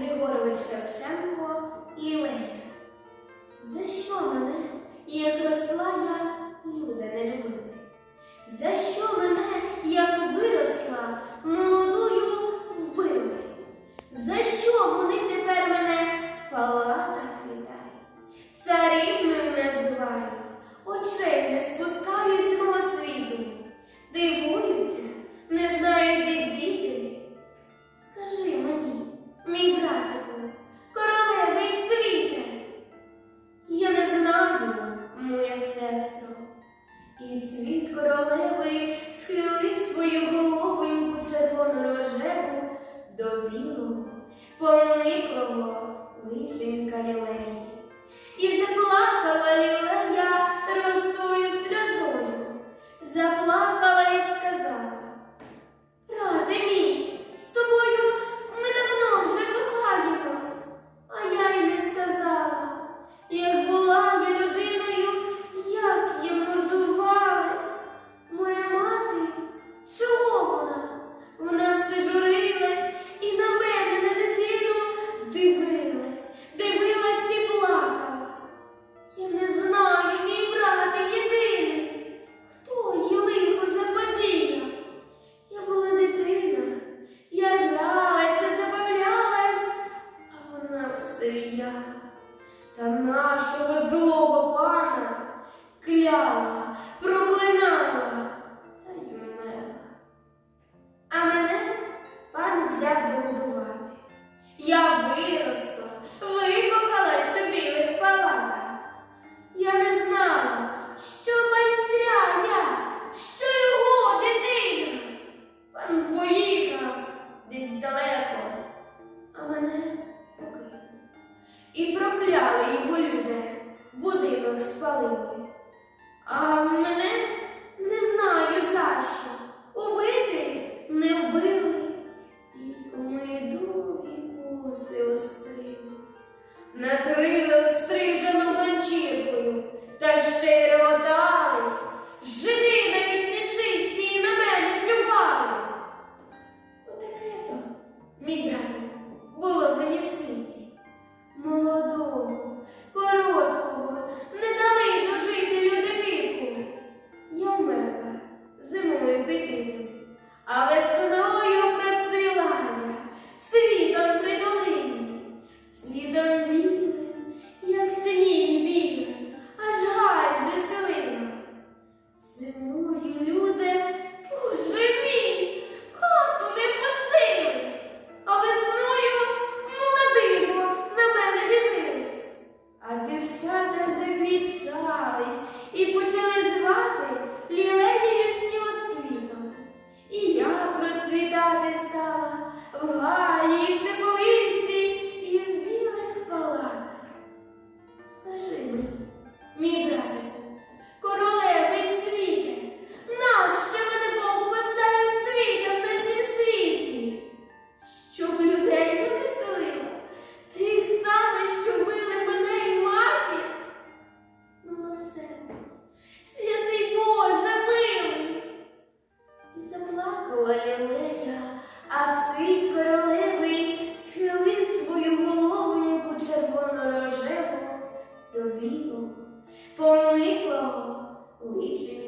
Григорович Шевченко Лілея. За що мене? до білого, пониклого лишень лілеї і заплакала лілеї. завжди годувати. Я виросла, викохалась у білих палатах. Я не знала, що майстря я, що його дитина. Пан поїхав десь далеко, а мене покинув. І прокляли його люди, будинок спалили. А мене не знаю за що. Убити не вбили. перемішались і почали звати. Luiz